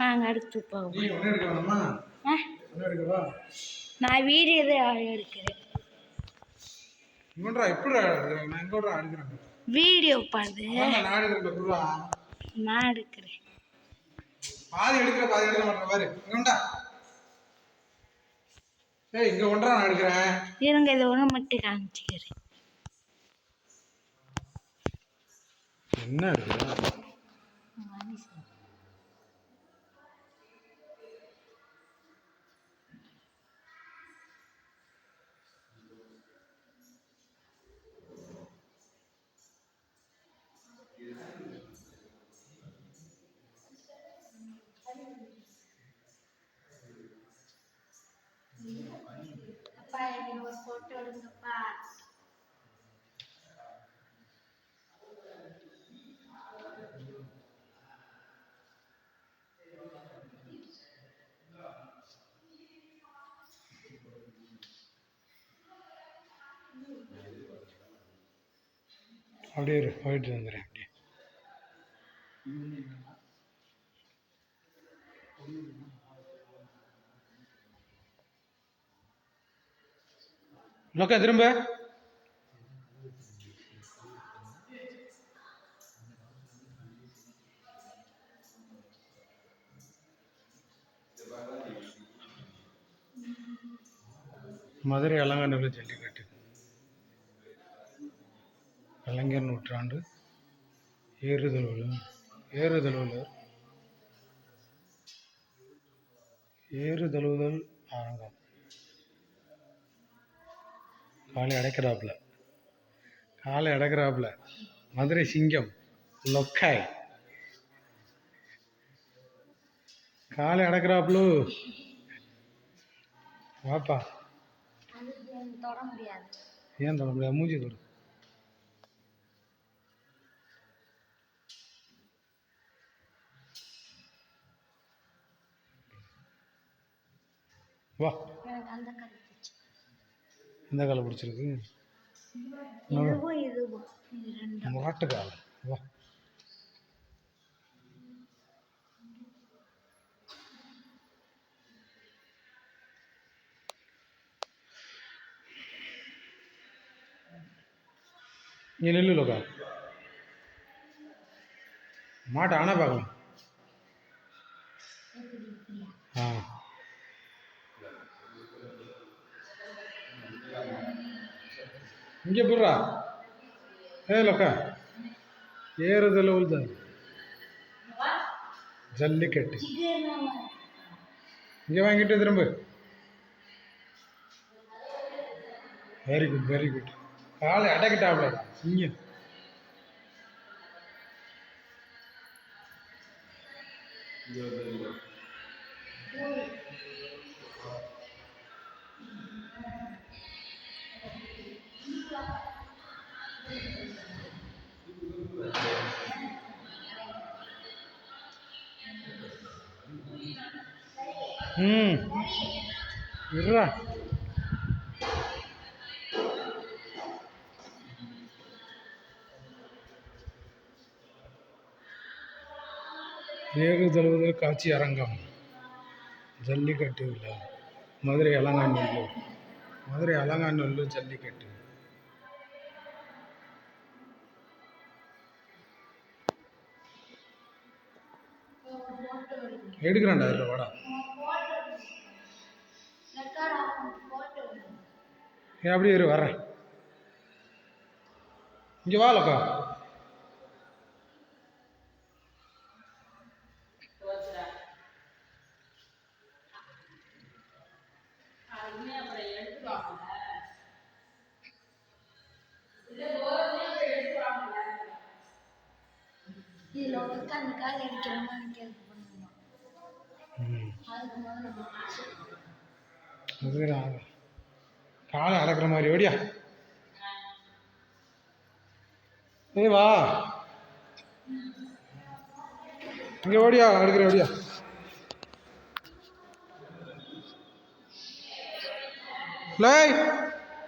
நாங்கள் அடுத்து போவோம் நான் வீடியோ எடுக்கிறேன். வீடியோ பாடு. நான் எடுக்கிறேன். பாதி எடுக்கிற பாதி எடுக்க மாட்டேன். பாரு ஏய் இங்க ஒன்றா நான் எடுக்கிறேன். இருங்க இதை ஒன்று மட்டும் காமிச்சிக்கிறேன். என்ன எடுக்கிற அப்பா எனக்கு ஒரு போட்டோ எடுங்கப்பா. அப்படியே போயிட்டு வந்துடுறேன் அப்படியே. லோக்கா திரும்ப. மதுரை அலங்காநல்லூர் ஜல்லிக்கட்டு. கலைஞர் நூற்றாண்டு ஏறுதழுவலூர் ஏறுதழுவலூர் ஏறுதழுவுதல் அரங்கம் காலை அடைக்கிறாப்புல. காலை அடைக்கிறாப்புல. மதுரை சிங்கம் லொக்காய் காலை அடக்கிறாப்புலு. வாப்பா. ஏன் தொட முடியாது? மூஞ்சி தொடு. வா. எந்த காலை பிடிச்சிருக்கு? முரட்டு காலை வா. நீ நெல்லு லோகா. மாட்டை ஆனா பார்க்கலாம். ஆ. இங்கே போடுறா. ஏ லோக்கா ஏறுதல் உள்தான் ஜல்லிக்கட்டு. இங்கே வாங்கிட்டு திரும்ப. வெரி குட் வெரி குட் காலை அடக்கிட்டாப்ல. இங்கே. ம் இருடா ஏறு தழுவுதல் காட்சி அரங்கம் ஜல்லிக்கட்டு விழா மதுரை அலங்காநல்லூர் மதுரை அலங்காநல்லூர் ஜல்லிக்கட்டு எடுக்கிறான்டா அதில் ஏன் அப்படியே இரு வரேன் இங்கே வா லக்கா. இதில் உட்காந்து கால் அடிக்கிற மாதிரி பண்ணுவோம் அதுக்கு முதல்ல காலை அடக்கிற மாதிரி ஓடியா? ஏய் வா. இங்கே ஓடியா அடுக்கிற ஓடியா? லை